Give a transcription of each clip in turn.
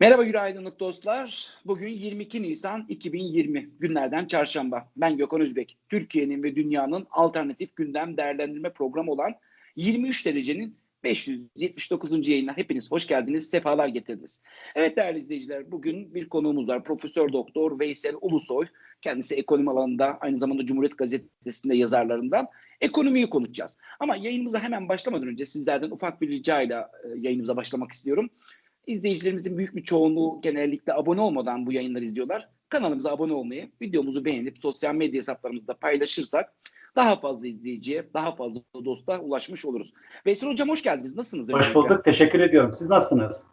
Merhaba günaydınlık dostlar. Bugün 22 Nisan 2020 günlerden çarşamba. Ben Gökhan Özbek. Türkiye'nin ve dünyanın alternatif gündem değerlendirme programı olan 23 derecenin 579. yayına hepiniz hoş geldiniz, sefalar getirdiniz. Evet değerli izleyiciler, bugün bir konuğumuz var. Profesör Doktor Veysel Ulusoy. Kendisi ekonomi alanında, aynı zamanda Cumhuriyet Gazetesi'nde yazarlarından. Ekonomiyi konuşacağız. Ama yayınımıza hemen başlamadan önce sizlerden ufak bir ricayla e, yayınımıza başlamak istiyorum. İzleyicilerimizin büyük bir çoğunluğu genellikle abone olmadan bu yayınları izliyorlar. Kanalımıza abone olmayı, videomuzu beğenip sosyal medya hesaplarımızda paylaşırsak daha fazla izleyiciye, daha fazla dosta ulaşmış oluruz. Veysel Hocam hoş geldiniz. Nasılsınız? Hoş bulduk. Teşekkür ediyorum. Siz nasılsınız?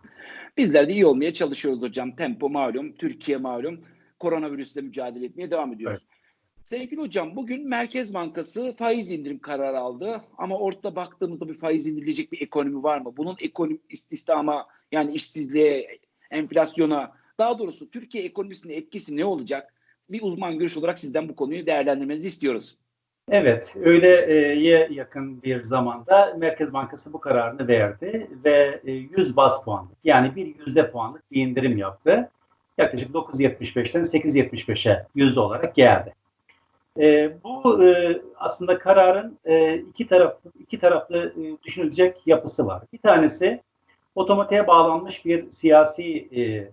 Bizler de iyi olmaya çalışıyoruz hocam. Tempo malum, Türkiye malum. Koronavirüsle mücadele etmeye devam ediyoruz. Evet. Sevgili hocam bugün Merkez Bankası faiz indirim kararı aldı ama ortada baktığımızda bir faiz indirilecek bir ekonomi var mı? Bunun ekonomi istihdama yani işsizliğe, enflasyona daha doğrusu Türkiye ekonomisinin etkisi ne olacak? Bir uzman görüş olarak sizden bu konuyu değerlendirmenizi istiyoruz. Evet, öğleye yakın bir zamanda Merkez Bankası bu kararını verdi ve 100 e, bas puanlık yani bir yüzde puanlık bir indirim yaptı. Yaklaşık 9.75'ten 8.75'e yüzde olarak geldi. E, bu e, aslında kararın e, iki taraflı iki taraflı e, düşünülecek yapısı var. Bir tanesi otomatiğe bağlanmış bir siyasi e, e,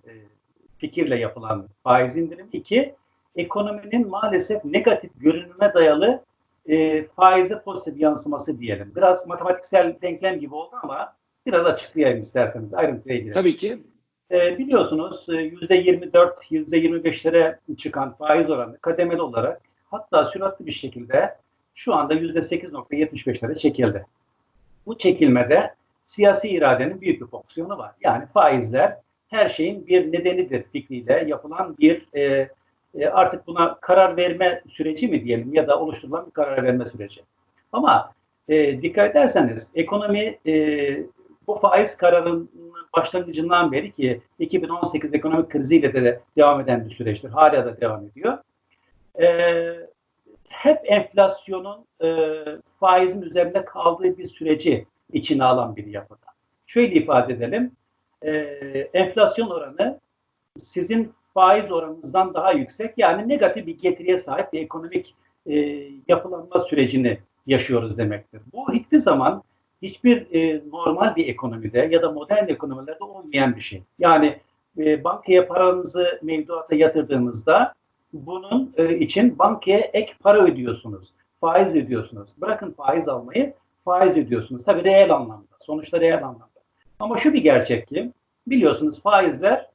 fikirle yapılan faiz indirimi. İki, ekonominin maalesef negatif görünüme dayalı e, faize pozitif yansıması diyelim. Biraz matematiksel denklem gibi oldu ama biraz açıklayayım isterseniz ayrıntıya girelim. Tabii ki. E, biliyorsunuz %24, e, %25'lere çıkan faiz oranı kademeli olarak hatta süratli bir şekilde şu anda %8.75'lere çekildi. Bu çekilmede siyasi iradenin büyük bir fonksiyonu var. Yani faizler her şeyin bir nedenidir fikriyle yapılan bir e, e, artık buna karar verme süreci mi diyelim ya da oluşturulan bir karar verme süreci. Ama e, dikkat ederseniz ekonomi e, bu faiz kararının başlangıcından beri ki 2018 ekonomik kriziyle de devam eden bir süreçtir. Hala da devam ediyor. E, hep enflasyonun e, faizin üzerinde kaldığı bir süreci içine alan bir yapıda. Şöyle ifade edelim. E, enflasyon oranı sizin faiz oranınızdan daha yüksek yani negatif bir getiriye sahip bir ekonomik e, yapılanma sürecini yaşıyoruz demektir. Bu hiçbir zaman hiçbir e, normal bir ekonomide ya da modern ekonomilerde olmayan bir şey. Yani e, bankaya paranızı mevduata yatırdığınızda bunun e, için bankaya ek para ödüyorsunuz. Faiz ödüyorsunuz. Bırakın faiz almayı faiz ödüyorsunuz. Tabii reel anlamda. Sonuçta reel anlamda. Ama şu bir gerçek ki biliyorsunuz faizler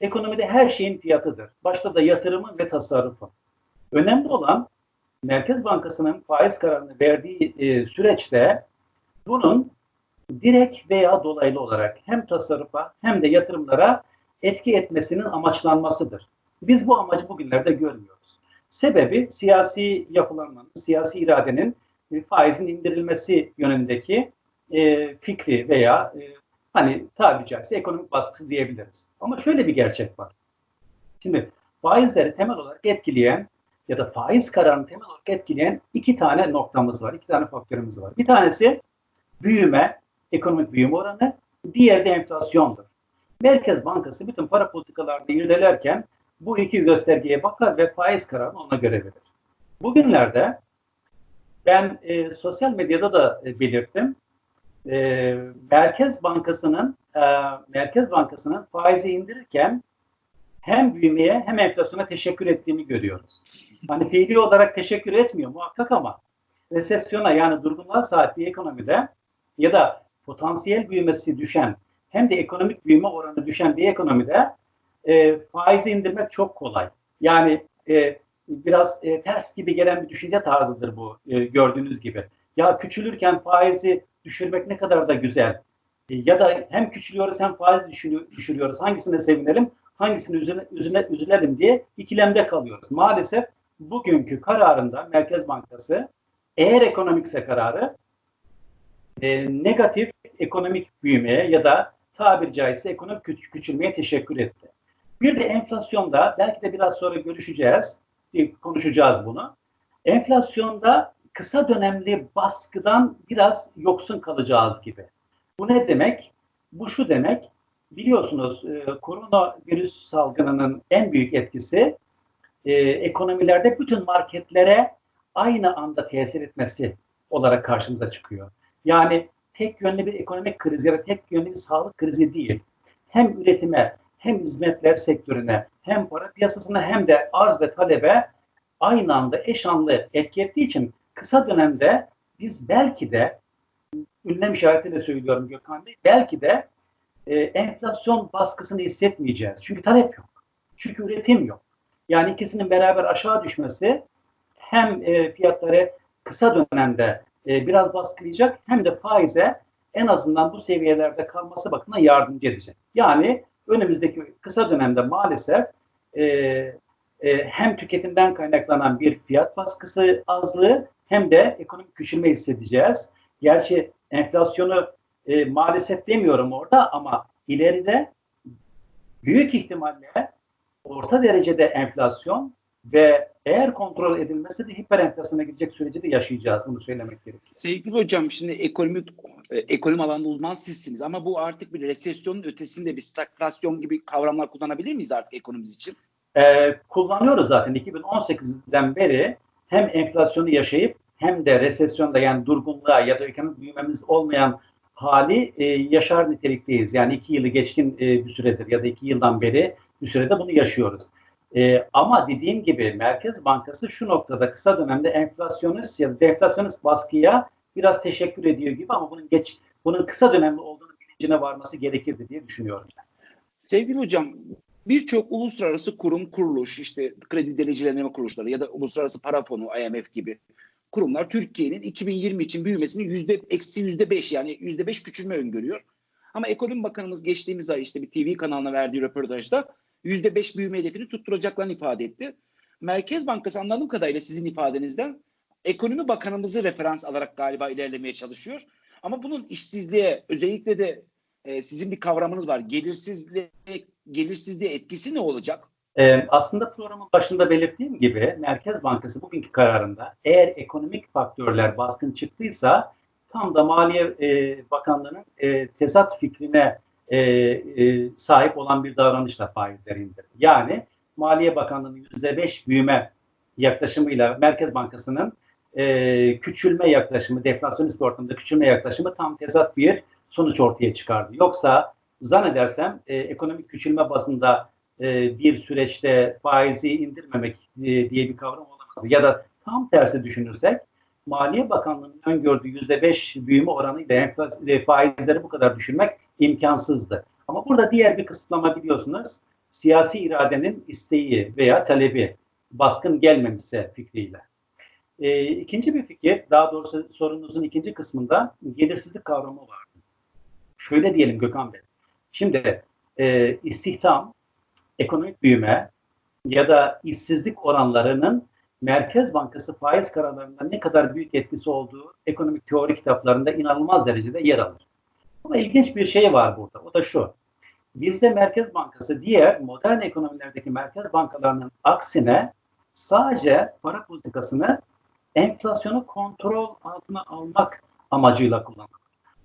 ekonomide her şeyin fiyatıdır. Başta da yatırımı ve tasarrufu. Önemli olan Merkez Bankası'nın faiz kararını verdiği e, süreçte bunun direkt veya dolaylı olarak hem tasarrufa hem de yatırımlara etki etmesinin amaçlanmasıdır. Biz bu amacı bugünlerde görmüyoruz. Sebebi siyasi yapılanmanın, siyasi iradenin e, faizin indirilmesi yönündeki e, fikri veya e, hani tabiri caizse ekonomik baskısı diyebiliriz. Ama şöyle bir gerçek var. Şimdi faizleri temel olarak etkileyen ya da faiz kararını temel olarak etkileyen iki tane noktamız var, iki tane faktörümüz var. Bir tanesi büyüme, ekonomik büyüme oranı, diğeri de enflasyondur. Merkez Bankası bütün para politikalarını irdelerken bu iki göstergeye bakar ve faiz kararını ona göre verir. Bugünlerde ben e, sosyal medyada da e, belirttim. E, Merkez Bankası'nın e, Merkez Bankası'nın faizi indirirken hem büyümeye hem enflasyona teşekkür ettiğini görüyoruz. Hani fiili olarak teşekkür etmiyor muhakkak ama resesyona yani durgunluğa sahip bir ekonomide ya da potansiyel büyümesi düşen hem de ekonomik büyüme oranı düşen bir ekonomide e, faizi indirmek çok kolay. Yani e, biraz e, ters gibi gelen bir düşünce tarzıdır bu e, gördüğünüz gibi. Ya küçülürken faizi düşürmek ne kadar da güzel. E, ya da hem küçülüyoruz hem faiz düşürüyoruz. Hangisine sevinelim, hangisine üzüle, üzüle, üzülelim diye ikilemde kalıyoruz. Maalesef bugünkü kararında Merkez Bankası eğer ekonomikse kararı e, negatif ekonomik büyümeye ya da tabiri caizse ekonomik küç küçülmeye teşekkür etti. Bir de enflasyonda belki de biraz sonra görüşeceğiz konuşacağız bunu. Enflasyonda kısa dönemli baskıdan biraz yoksun kalacağız gibi. Bu ne demek? Bu şu demek. biliyorsunuz e, koronavirüs salgınının en büyük etkisi e, ekonomilerde bütün marketlere aynı anda tesir etmesi olarak karşımıza çıkıyor. Yani tek yönlü bir ekonomik kriz ya da tek yönlü bir sağlık krizi değil. Hem üretime hem hizmetler sektörüne hem para piyasasına hem de arz ve talebe aynı anda eş anlı etki ettiği için kısa dönemde biz belki de ünlem işaretiyle söylüyorum Gökhan Bey belki de e, enflasyon baskısını hissetmeyeceğiz. Çünkü talep yok. Çünkü üretim yok. Yani ikisinin beraber aşağı düşmesi hem e, fiyatları kısa dönemde e, biraz baskılayacak hem de faize en azından bu seviyelerde kalması bakımından yardımcı edecek. Yani önümüzdeki kısa dönemde maalesef e, e, hem tüketimden kaynaklanan bir fiyat baskısı azlığı hem de ekonomik küçülme hissedeceğiz. Gerçi enflasyonu e, maalesef demiyorum orada ama ileride büyük ihtimalle orta derecede enflasyon ve eğer kontrol edilmesi de hiper enflasyona gidecek süreci de yaşayacağız. Bunu söylemek gerekir. Sevgili hocam şimdi ekonomi e, ekonomi alanında uzman sizsiniz ama bu artık bir resesyonun ötesinde bir stagflasyon gibi kavramlar kullanabilir miyiz artık ekonomimiz için? Ee, kullanıyoruz zaten 2018'den beri hem enflasyonu yaşayıp hem de resesyonda yani durgunluğa ya da ekonomik büyümemiz olmayan hali e, yaşar nitelikteyiz. Yani iki yılı geçkin e, bir süredir ya da iki yıldan beri bir sürede bunu yaşıyoruz. E, ama dediğim gibi Merkez Bankası şu noktada kısa dönemde enflasyonist ya da deflasyonist baskıya biraz teşekkür ediyor gibi ama bunun geç bunun kısa dönemli olduğunu bilincine varması gerekirdi diye düşünüyorum. Sevgili hocam birçok uluslararası kurum, kuruluş, işte kredi derecelendirme kuruluşları ya da uluslararası para fonu, IMF gibi kurumlar Türkiye'nin 2020 için büyümesini yüzde eksi yüzde beş yani yüzde beş küçülme öngörüyor. Ama Ekonomi Bakanımız geçtiğimiz ay işte bir TV kanalına verdiği röportajda yüzde beş büyüme hedefini tutturacaklarını ifade etti. Merkez Bankası anladığım kadarıyla sizin ifadenizden Ekonomi Bakanımızı referans alarak galiba ilerlemeye çalışıyor. Ama bunun işsizliğe özellikle de e, sizin bir kavramınız var. Gelirsizliğe, gelirsizliğe etkisi ne olacak? Ee, aslında programın başında belirttiğim gibi Merkez Bankası bugünkü kararında eğer ekonomik faktörler baskın çıktıysa tam da Maliye e, Bakanlığı'nın e, tezat fikrine e, e, sahip olan bir davranışla faizleri indirdi. Yani Maliye Bakanlığı'nın %5 büyüme yaklaşımıyla Merkez Bankası'nın e, küçülme yaklaşımı, deflasyonist ortamda küçülme yaklaşımı tam tezat bir sonuç ortaya çıkardı. Yoksa zannedersem e, ekonomik küçülme bazında e, bir süreçte faizi indirmemek e, diye bir kavram olamaz. Ya da tam tersi düşünürsek Maliye Bakanlığı'nın öngördüğü yüzde beş büyüme oranıyla e, faizleri bu kadar düşürmek imkansızdı. Ama burada diğer bir kısıtlama biliyorsunuz siyasi iradenin isteği veya talebi baskın gelmemişse fikriyle. E, ikinci bir fikir, daha doğrusu sorunuzun ikinci kısmında gelirsizlik kavramı vardı. Şöyle diyelim Gökhan Bey. Şimdi e, istihdam ekonomik büyüme ya da işsizlik oranlarının Merkez Bankası faiz kararlarında ne kadar büyük etkisi olduğu ekonomik teori kitaplarında inanılmaz derecede yer alır. Ama ilginç bir şey var burada. O da şu. Bizde Merkez Bankası diğer modern ekonomilerdeki merkez bankalarının aksine sadece para politikasını enflasyonu kontrol altına almak amacıyla kullanır.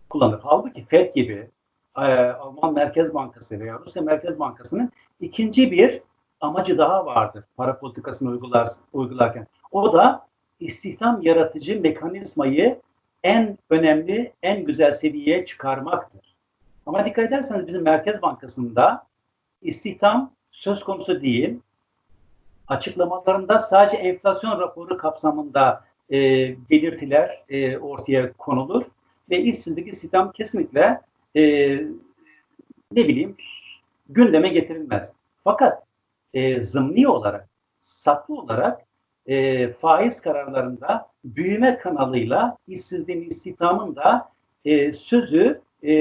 kullanır. Halbuki FED gibi e, Alman Merkez Bankası veya Rusya Merkez Bankası'nın ikinci bir amacı daha vardır para politikasını uygular, uygularken. O da istihdam yaratıcı mekanizmayı en önemli, en güzel seviyeye çıkarmaktır. Ama dikkat ederseniz bizim Merkez Bankası'nda istihdam söz konusu değil. Açıklamalarında sadece enflasyon raporu kapsamında e, belirtiler e, ortaya konulur ve işsizlik istihdam kesinlikle e, ne bileyim gündeme getirilmez. Fakat e, zımni olarak, saklı olarak e, faiz kararlarında büyüme kanalıyla işsizliğin, istihdamın da e, sözü e,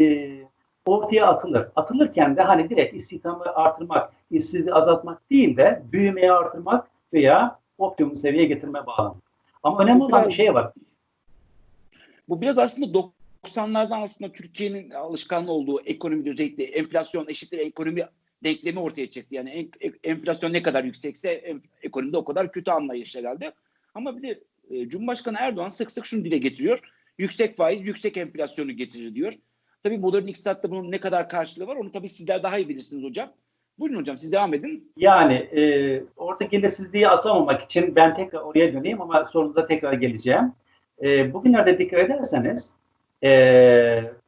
e, ortaya atılır. Atılırken de hani direkt istihdamı artırmak, işsizliği azaltmak değil de büyümeyi artırmak veya optimum seviyeye getirme bağlı. Ama önemli olan bir şey var. Bu biraz aslında 90'lardan aslında Türkiye'nin alışkanlığı olduğu ekonomide özellikle enflasyon eşittir ekonomi denklemi ortaya çıktı. Yani en, enflasyon ne kadar yüksekse ekonomide o kadar kötü anlayış herhalde. Ama bir de e, Cumhurbaşkanı Erdoğan sık sık şunu dile getiriyor. Yüksek faiz yüksek enflasyonu getirir diyor. Tabii modern iktisatta bunun ne kadar karşılığı var onu tabii sizler daha iyi bilirsiniz hocam. Buyurun hocam siz devam edin. Yani e, orada gelirsizliği atlamamak için ben tekrar oraya döneyim ama sorunuza tekrar geleceğim. E, bugünlerde dikkat ederseniz e,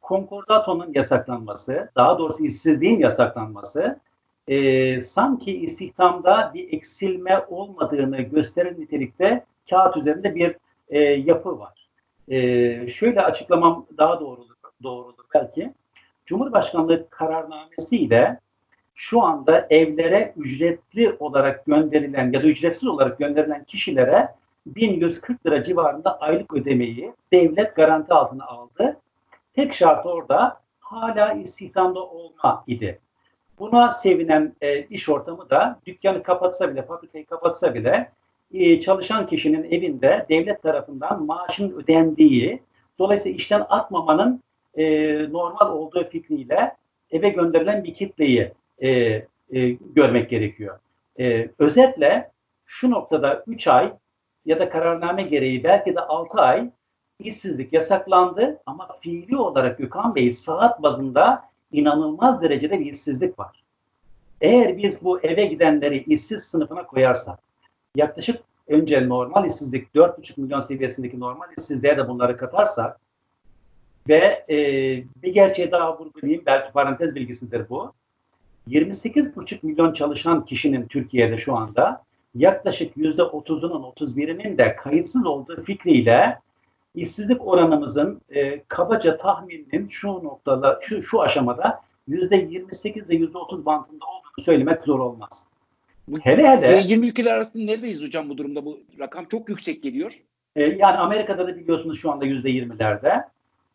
konkordatonun yasaklanması, daha doğrusu işsizliğin yasaklanması e, sanki istihdamda bir eksilme olmadığını gösteren nitelikte kağıt üzerinde bir e, yapı var. E, şöyle açıklamam daha doğrudur, doğrudur belki. Cumhurbaşkanlığı kararnamesiyle şu anda evlere ücretli olarak gönderilen ya da ücretsiz olarak gönderilen kişilere 1140 lira civarında aylık ödemeyi devlet garanti altına aldı. Tek şart orada hala istihdamda olma idi. Buna sevinen e, iş ortamı da dükkanı kapatsa bile, fabrikayı kapatsa bile e, çalışan kişinin evinde devlet tarafından maaşın ödendiği, dolayısıyla işten atmamanın e, normal olduğu fikriyle eve gönderilen bir kitleyi e, e, görmek gerekiyor. E, özetle şu noktada 3 ay ya da kararname gereği belki de 6 ay işsizlik yasaklandı ama fiili olarak Gökhan Bey saat bazında inanılmaz derecede bir işsizlik var. Eğer biz bu eve gidenleri işsiz sınıfına koyarsak yaklaşık önce normal işsizlik 4,5 milyon seviyesindeki normal işsizliğe de bunları katarsak ve e, bir gerçeği daha vurgulayayım belki parantez bilgisidir bu. 28,5 milyon çalışan kişinin Türkiye'de şu anda yaklaşık %30'unun 31'inin de kayıtsız olduğu fikriyle işsizlik oranımızın e, kabaca tahmininin şu noktada, şu, şu aşamada %28 ile %30 bantında olduğunu söylemek zor olmaz. Hele hele. 20 ülkeler arasında neredeyiz hocam bu durumda? Bu rakam çok yüksek geliyor. E, yani Amerika'da da biliyorsunuz şu anda %20'lerde.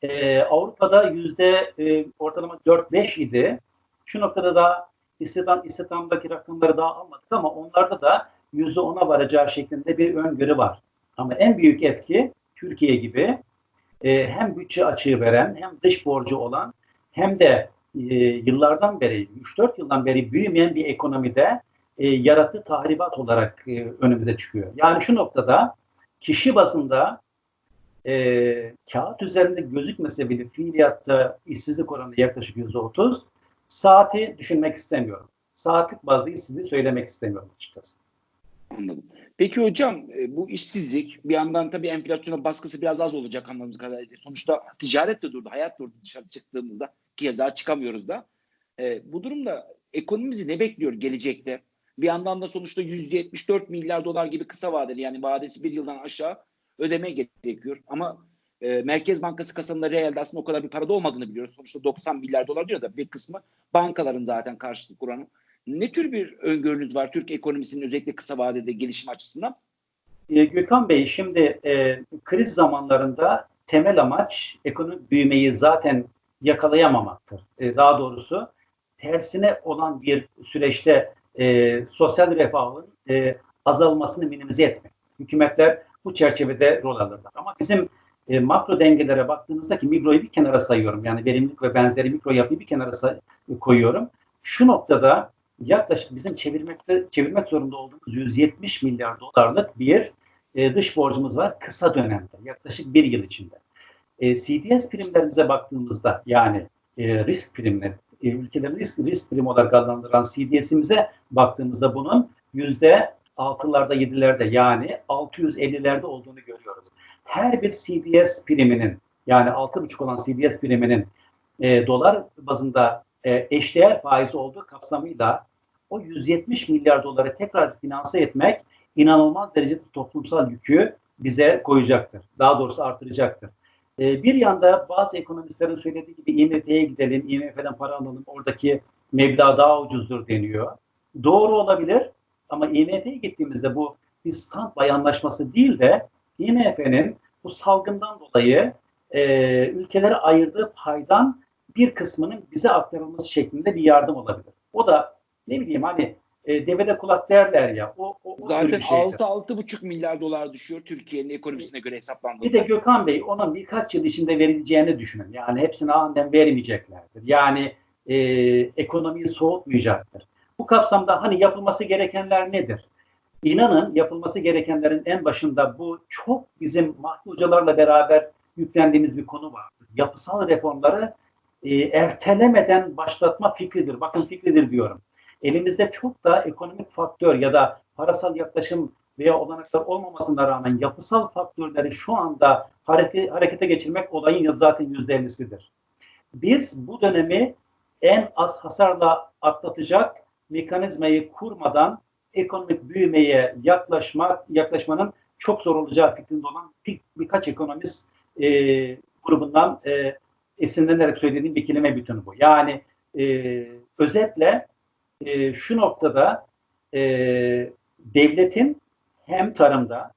E, Avrupa'da yüzde e, ortalama 4-5 idi. Şu noktada da istihdam, istihdamdaki rakamları daha almadık ama onlarda da yüzde ona varacağı şeklinde bir öngörü var. Ama en büyük etki Türkiye gibi e, hem bütçe açığı veren hem dış borcu olan hem de e, yıllardan beri 3-4 yıldan beri büyümeyen bir ekonomide e, yarattığı tahribat olarak e, önümüze çıkıyor. Yani şu noktada kişi bazında e, kağıt üzerinde gözükmese bile fiiliyatta işsizlik oranı yaklaşık yüzde otuz. Saati düşünmek istemiyorum. Saatlik bazda işsizliği söylemek istemiyorum açıkçası. Anladım. Peki hocam e, bu işsizlik bir yandan tabii enflasyona baskısı biraz az olacak anladığımız kadarıyla. Sonuçta ticaret de durdu, hayat durdu dışarı çıktığımızda ki daha çıkamıyoruz da. E, bu durumda ekonomimizi ne bekliyor gelecekte? Bir yandan da sonuçta 174 milyar dolar gibi kısa vadeli yani vadesi bir yıldan aşağı ödeme gerekiyor. Ama e, Merkez Bankası kasasında realde aslında o kadar bir parada olmadığını biliyoruz. Sonuçta 90 milyar dolar diyor da bir kısmı bankaların zaten karşılık kuranı. Ne tür bir öngörünüz var Türk ekonomisinin özellikle kısa vadede gelişim açısından? E, Gökhan Bey şimdi e, kriz zamanlarında temel amaç ekonomik büyümeyi zaten yakalayamamaktır. E, daha doğrusu tersine olan bir süreçte e, sosyal refahın e, azalmasını minimize etmek. Hükümetler bu çerçevede rol alırlar. Ama bizim e, makro dengelere baktığınızda ki mikroyu bir kenara sayıyorum. Yani verimlilik ve benzeri mikro yapıyı bir kenara say- koyuyorum. Şu noktada yaklaşık bizim çevirmekte çevirmek zorunda olduğumuz 170 milyar dolarlık bir e, dış borcumuz var kısa dönemde. Yaklaşık bir yıl içinde. E, CDS primlerimize baktığımızda yani e, risk primleri, e, ülkelerin risk, risk prim olarak adlandırılan CDS'imize baktığımızda bunun yüzde altılarda yedilerde yani 650'lerde olduğunu görüyoruz. Her bir CDS priminin yani 6,5 olan CDS priminin e, dolar bazında e, eşdeğer faiz olduğu kapsamıyla o 170 milyar doları tekrar finanse etmek inanılmaz derecede toplumsal yükü bize koyacaktır. Daha doğrusu artıracaktır. E, bir yanda bazı ekonomistlerin söylediği gibi IMF'ye gidelim, IMF'den para alalım, oradaki meblağ daha ucuzdur deniyor. Doğru olabilir ama IMF'ye gittiğimizde bu bir standby anlaşması değil de IMF'nin bu salgından dolayı e, ülkelere ayırdığı paydan bir kısmının bize aktarılması şeklinde bir yardım olabilir. O da ne bileyim hani e, devede kulak derler ya. O, o, o Zaten 6-6,5 milyar dolar düşüyor Türkiye'nin ekonomisine göre hesaplandığında. Bir de Gökhan Bey onun birkaç yıl içinde verileceğini düşünün. Yani hepsini aniden vermeyeceklerdir. Yani e, ekonomiyi soğutmayacaktır. Bu kapsamda hani yapılması gerekenler nedir? İnanın yapılması gerekenlerin en başında bu çok bizim Mahdi hocalarla beraber yüklendiğimiz bir konu var. Yapısal reformları e, ertelemeden başlatma fikridir. Bakın fikridir diyorum. Elimizde çok da ekonomik faktör ya da parasal yaklaşım veya olanaklar olmamasına rağmen yapısal faktörleri şu anda hareket, harekete geçirmek olayın zaten yüzde ellisidir. Biz bu dönemi en az hasarla atlatacak mekanizmayı kurmadan ekonomik büyümeye yaklaşmak yaklaşmanın çok zor olacağı fikrinde olan bir, birkaç ekonomist e, grubundan e, esinlenerek söylediğim bir kelime bütünü bu. Yani e, özetle e, şu noktada e, devletin hem tarımda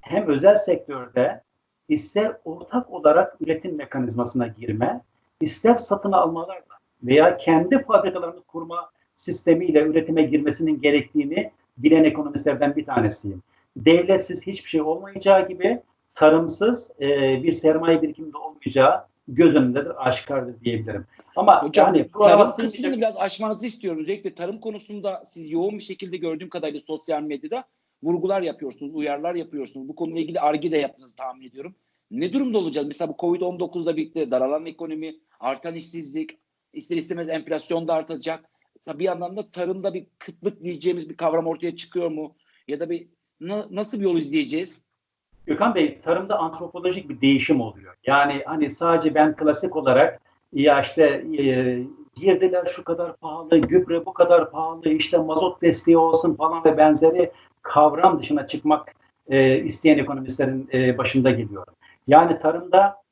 hem özel sektörde ister ortak olarak üretim mekanizmasına girme, ister satın almalarla veya kendi fabrikalarını kurma sistemiyle üretime girmesinin gerektiğini bilen ekonomistlerden bir tanesiyim. Devletsiz hiçbir şey olmayacağı gibi tarımsız e, bir sermaye birikiminde olmayacağı göz önündedir, aşikardır diyebilirim. Ama Hocam, yani tarım kısmını biraz aşmanızı istiyorum. Özellikle tarım konusunda siz yoğun bir şekilde gördüğüm kadarıyla sosyal medyada vurgular yapıyorsunuz, uyarlar yapıyorsunuz. Bu konuyla ilgili argi de yaptığınızı tahmin ediyorum. Ne durumda olacağız? Mesela bu Covid-19'la birlikte daralan ekonomi, artan işsizlik, ister istemez enflasyon da artacak. Tabii bir yandan da tarımda bir kıtlık diyeceğimiz bir kavram ortaya çıkıyor mu? Ya da bir na, nasıl bir yol izleyeceğiz? Gökhan Bey, tarımda antropolojik bir değişim oluyor. Yani hani sadece ben klasik olarak ya işte e, girdiler şu kadar pahalı, gübre bu kadar pahalı, işte mazot desteği olsun falan ve benzeri kavram dışına çıkmak e, isteyen ekonomistlerin e, başında geliyor. Yani tarımda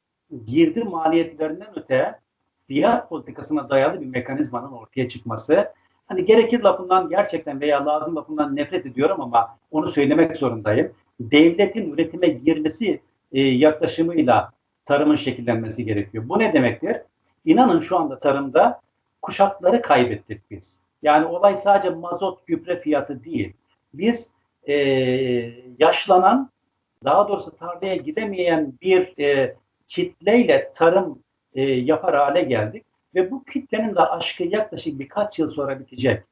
girdi maliyetlerinden öte fiyat politikasına dayalı bir mekanizmanın ortaya çıkması hani gerekir lafından gerçekten veya lazım lafından nefret ediyorum ama onu söylemek zorundayım. Devletin üretime girmesi e, yaklaşımıyla tarımın şekillenmesi gerekiyor. Bu ne demektir? İnanın şu anda tarımda kuşakları kaybettik biz. Yani olay sadece mazot gübre fiyatı değil. Biz e, yaşlanan, daha doğrusu tarlaya gidemeyen bir e, kitleyle tarım e, yapar hale geldik. Ve bu kitlenin de aşkı yaklaşık birkaç yıl sonra bitecek.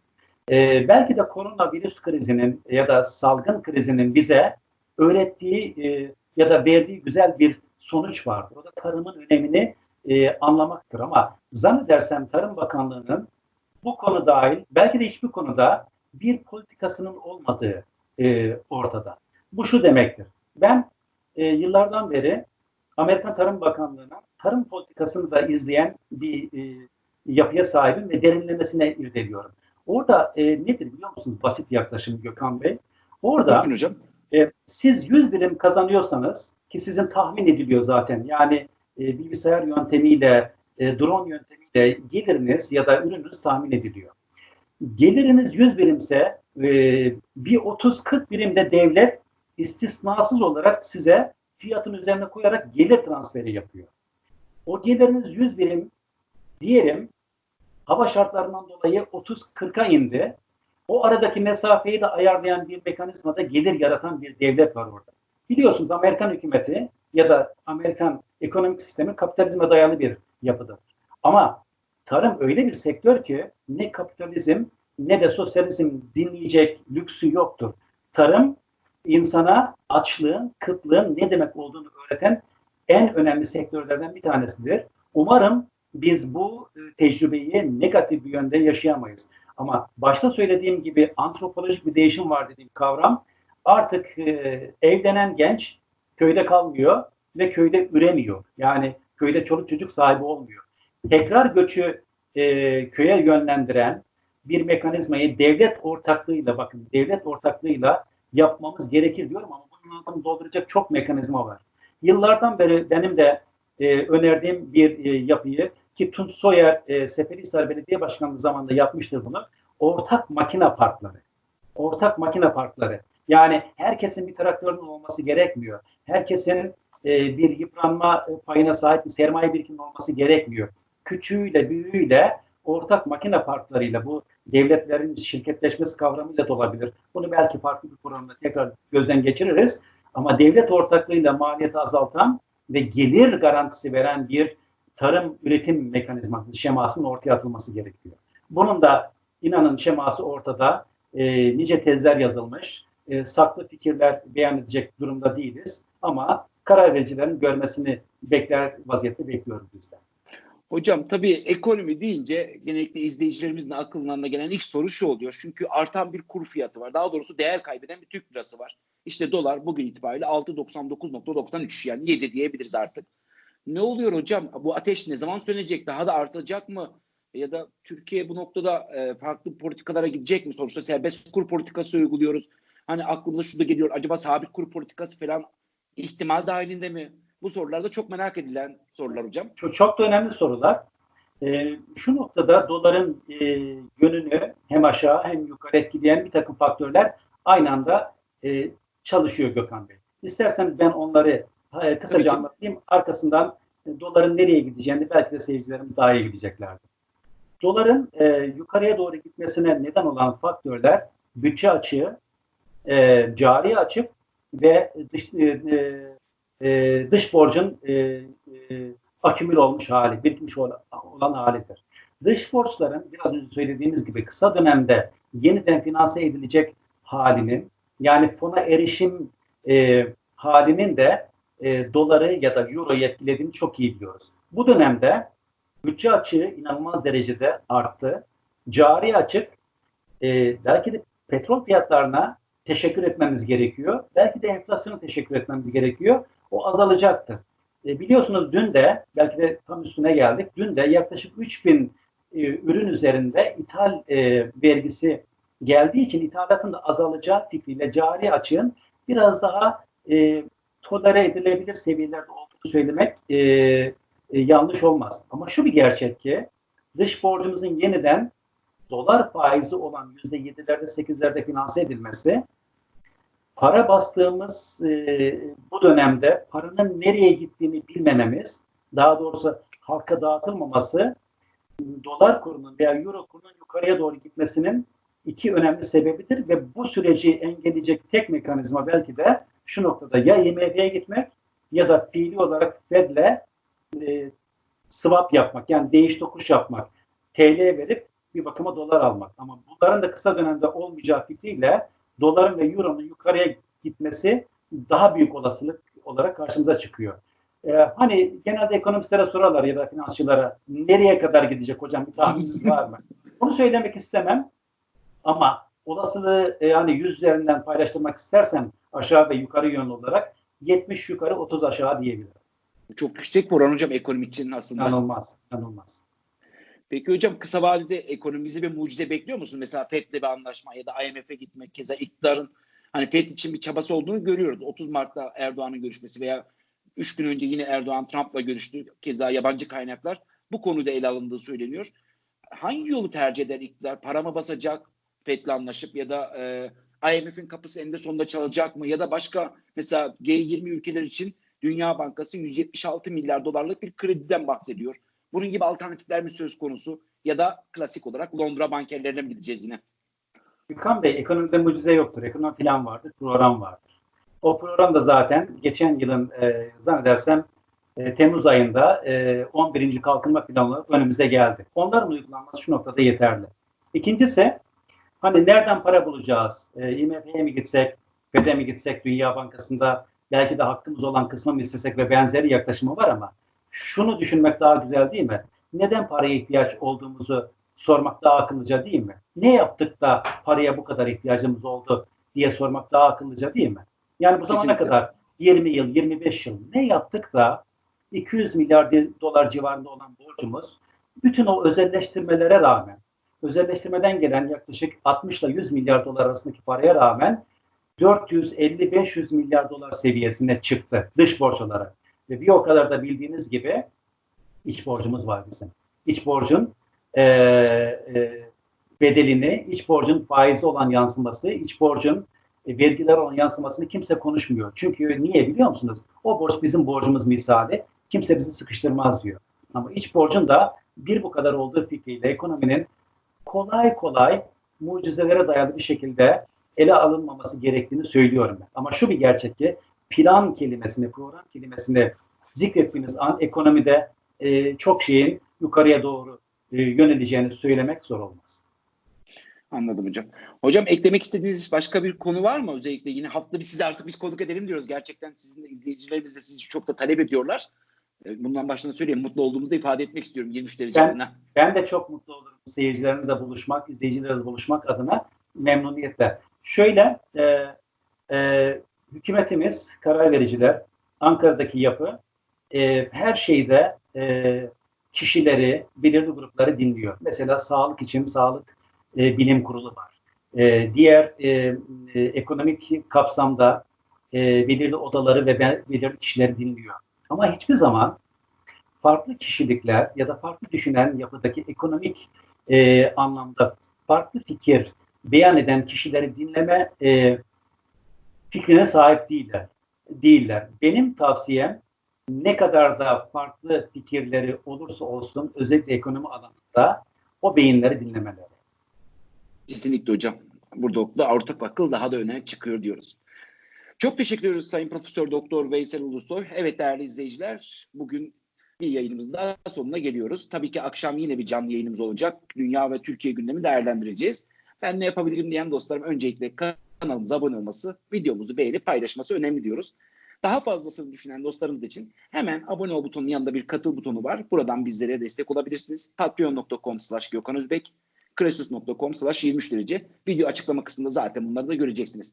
E, belki de koronavirüs krizinin ya da salgın krizinin bize öğrettiği e, ya da verdiği güzel bir sonuç vardır. O da tarımın önemini e, anlamaktır. Ama zannedersem Tarım Bakanlığı'nın bu konu dahil belki de hiçbir konuda bir politikasının olmadığı e, ortada. Bu şu demektir. Ben e, yıllardan beri Amerikan Tarım Bakanlığı'na tarım politikasını da izleyen bir e, yapıya sahibim ve derinlemesine irdeliyorum. Orada e, nedir biliyor musunuz basit yaklaşım Gökhan Bey? Orada Bakın hocam. E, siz 100 birim kazanıyorsanız ki sizin tahmin ediliyor zaten yani e, bilgisayar yöntemiyle, e, drone yöntemiyle geliriniz ya da ürününüz tahmin ediliyor. Geliriniz 100 birimse e, bir 30-40 birimde devlet istisnasız olarak size fiyatın üzerine koyarak gelir transferi yapıyor. O geliriniz 100 birim diyelim hava şartlarından dolayı 30-40'a indi. O aradaki mesafeyi de ayarlayan bir mekanizmada gelir yaratan bir devlet var orada. Biliyorsunuz Amerikan hükümeti ya da Amerikan ekonomik sistemi kapitalizme dayalı bir yapıdır. Ama tarım öyle bir sektör ki ne kapitalizm ne de sosyalizm dinleyecek lüksü yoktur. Tarım insana açlığın, kıtlığın ne demek olduğunu öğreten en önemli sektörlerden bir tanesidir. Umarım biz bu e, tecrübeyi negatif bir yönde yaşayamayız. Ama başta söylediğim gibi antropolojik bir değişim var dediğim kavram artık e, evlenen genç köyde kalmıyor ve köyde üremiyor. Yani köyde çoluk çocuk sahibi olmuyor. Tekrar göçü e, köye yönlendiren bir mekanizmayı devlet ortaklığıyla bakın devlet ortaklığıyla yapmamız gerekir diyorum ama bunun altını dolduracak çok mekanizma var. Yıllardan beri benim de e, önerdiğim bir e, yapıyı ki Tunç Soyer e, Seferihisar Belediye Başkanlığı zamanında yapmıştır bunu. Ortak makine parkları. Ortak makine parkları. Yani herkesin bir traktörün olması gerekmiyor. Herkesin e, bir yıpranma payına sahip bir sermaye birikimi olması gerekmiyor. Küçüğüyle, büyüğüyle, ortak makine parklarıyla bu devletlerin şirketleşmesi kavramıyla da olabilir. Bunu belki farklı bir programda tekrar gözden geçiririz. Ama devlet ortaklığıyla maliyeti azaltan ve gelir garantisi veren bir tarım üretim mekanizması, şemasının ortaya atılması gerekiyor. Bunun da inanın şeması ortada. E, nice tezler yazılmış. E, saklı fikirler beyan edecek durumda değiliz. Ama karar vericilerin görmesini bekler vaziyette bekliyoruz bizden. Hocam tabii ekonomi deyince genellikle izleyicilerimizin aklına gelen ilk soru şu oluyor. Çünkü artan bir kur fiyatı var. Daha doğrusu değer kaybeden bir Türk lirası var. İşte dolar bugün itibariyle 6.99.93 yani 7 diyebiliriz artık. Ne oluyor hocam? Bu ateş ne zaman sönecek? Daha da artacak mı? Ya da Türkiye bu noktada e, farklı politikalara gidecek mi? Sonuçta serbest kur politikası uyguluyoruz. Hani aklımıza şu da geliyor. Acaba sabit kur politikası falan ihtimal dahilinde mi? Bu sorular da çok merak edilen sorular hocam. Çok, çok da önemli sorular. E, şu noktada doların e, yönünü hem aşağı hem yukarı etkileyen bir takım faktörler aynı anda e, çalışıyor Gökhan Bey. İsterseniz ben onları e, kısaca anlatayım. Arkasından e, doların nereye gideceğini belki de seyircilerimiz daha iyi bileceklerdir. Doların e, yukarıya doğru gitmesine neden olan faktörler bütçe açığı, e, cari açık ve dış, e, e, dış borcun e, e, akümül olmuş hali, birikmiş olan, olan halidir. Dış borçların biraz önce söylediğimiz gibi kısa dönemde yeniden finanse edilecek halinin yani fona erişim e, halinin de e, doları ya da euroyu etkilediğini çok iyi biliyoruz. Bu dönemde bütçe açığı inanılmaz derecede arttı. Cari açık e, belki de petrol fiyatlarına teşekkür etmemiz gerekiyor. Belki de enflasyona teşekkür etmemiz gerekiyor. O azalacaktır. E, biliyorsunuz dün de belki de tam üstüne geldik. Dün de yaklaşık 3000 e, ürün üzerinde ithal e, vergisi geldiği için ithalatın da azalacağı fikriyle cari açığın biraz daha e, tolere edilebilir seviyelerde olduğunu söylemek e, e, yanlış olmaz. Ama şu bir gerçek ki dış borcumuzun yeniden dolar faizi olan %7'lerde 8'lerde finanse edilmesi para bastığımız e, bu dönemde paranın nereye gittiğini bilmememiz, daha doğrusu halka dağıtılmaması dolar kurunun veya euro kurunun yukarıya doğru gitmesinin iki önemli sebebidir ve bu süreci engelleyecek tek mekanizma belki de şu noktada ya IMF'ye gitmek ya da fiili olarak Fed'le e, swap yapmak yani değiş tokuş yapmak. TL verip bir bakıma dolar almak. Ama bunların da kısa dönemde olmayacağı fikriyle doların ve euronun yukarıya gitmesi daha büyük olasılık olarak karşımıza çıkıyor. Ee, hani genelde ekonomistlere sorarlar ya da finansçılara nereye kadar gidecek hocam bir tahmininiz var mı? Bunu söylemek istemem ama olasılığı e, yani yüzlerinden paylaştırmak istersem aşağı ve yukarı yönlü olarak 70 yukarı 30 aşağı diyebilirim. Çok yüksek bir oran hocam ekonomik için aslında. İnanılmaz, inanılmaz. Peki hocam kısa vadede ekonomimizi bir mucize bekliyor musun? Mesela FED'le bir anlaşma ya da IMF'e gitmek keza iktidarın hani FED için bir çabası olduğunu görüyoruz. 30 Mart'ta Erdoğan'ın görüşmesi veya 3 gün önce yine Erdoğan Trump'la görüştü. Keza yabancı kaynaklar bu konuda ele alındığı söyleniyor. Hangi yolu tercih eder iktidar? Para mı basacak FED'le anlaşıp ya da e, IMF'in kapısı eninde sonunda çalacak mı? Ya da başka mesela G20 ülkeler için Dünya Bankası 176 milyar dolarlık bir krediden bahsediyor. Bunun gibi alternatifler mi söz konusu ya da klasik olarak Londra bankerlerine mi gideceğiz yine? Gülkan Bey, ekonomide mucize yoktur. Ekonomi plan vardır, program vardır. O program da zaten geçen yılın e, zannedersem e, Temmuz ayında e, 11. kalkınma planı önümüze geldi. Onların uygulanması şu noktada yeterli. İkincisi, hani nereden para bulacağız? E, IMF'ye mi gitsek, FED'e mi gitsek, Dünya Bankası'nda belki de hakkımız olan kısmı mı istesek ve benzeri yaklaşımı var ama şunu düşünmek daha güzel değil mi? Neden paraya ihtiyaç olduğumuzu sormak daha akıllıca değil mi? Ne yaptık da paraya bu kadar ihtiyacımız oldu diye sormak daha akıllıca değil mi? Yani bu zamana kadar 20 yıl, 25 yıl ne yaptık da 200 milyar dolar civarında olan borcumuz bütün o özelleştirmelere rağmen özelleştirmeden gelen yaklaşık 60 ile 100 milyar dolar arasındaki paraya rağmen 450-500 milyar dolar seviyesine çıktı dış borç olarak. Ve bir o kadar da bildiğiniz gibi iç borcumuz var bizim. İç borcun e, e, bedelini, iç borcun faizi olan yansıması, iç borcun e, vergiler olan yansımasını kimse konuşmuyor. Çünkü niye biliyor musunuz? O borç bizim borcumuz misali. Kimse bizi sıkıştırmaz diyor. Ama iç borcun da bir bu kadar olduğu fikriyle ekonominin kolay kolay mucizelere dayalı bir şekilde ele alınmaması gerektiğini söylüyorum ben. Ama şu bir gerçek ki plan kelimesini, program kelimesini zikrettiğiniz an ekonomide e, çok şeyin yukarıya doğru e, yöneleceğini söylemek zor olmaz. Anladım hocam. Hocam eklemek istediğiniz başka bir konu var mı? Özellikle yine hafta bir size artık biz konuk edelim diyoruz. Gerçekten sizin de izleyicilerimiz de sizi çok da talep ediyorlar. E, bundan baştan söyleyeyim. Mutlu olduğumuzu ifade etmek istiyorum 23 derece ben, adına. Ben de çok mutlu olurum seyircilerimizle buluşmak, izleyicilerimizle buluşmak adına memnuniyetle. Şöyle e, e, hükümetimiz, karar vericiler, Ankara'daki yapı e, her şeyde e, kişileri, belirli grupları dinliyor. Mesela sağlık için sağlık e, bilim kurulu var. E, diğer e, e, ekonomik kapsamda e, belirli odaları ve belirli kişileri dinliyor. Ama hiçbir zaman farklı kişilikler ya da farklı düşünen yapıdaki ekonomik e, anlamda farklı fikir beyan eden kişileri dinleme e, fikrine sahip değiller. değiller. Benim tavsiyem ne kadar da farklı fikirleri olursa olsun özellikle ekonomi alanında o beyinleri dinlemeleri. Kesinlikle hocam. Burada da ortak akıl daha da öne çıkıyor diyoruz. Çok teşekkür ediyoruz Sayın Profesör Doktor Veysel Ulusoy. Evet değerli izleyiciler, bugün bir yayınımızın daha sonuna geliyoruz. Tabii ki akşam yine bir canlı yayınımız olacak. Dünya ve Türkiye gündemi değerlendireceğiz. Ben ne yapabilirim diyen dostlarım öncelikle kanalımıza abone olması, videomuzu beğenip paylaşması önemli diyoruz. Daha fazlasını düşünen dostlarımız için hemen abone ol butonunun yanında bir katıl butonu var. Buradan bizlere destek olabilirsiniz. patreon.com slash Gökhan Özbek, kresus.com slash 23 derece. Video açıklama kısmında zaten bunları da göreceksiniz.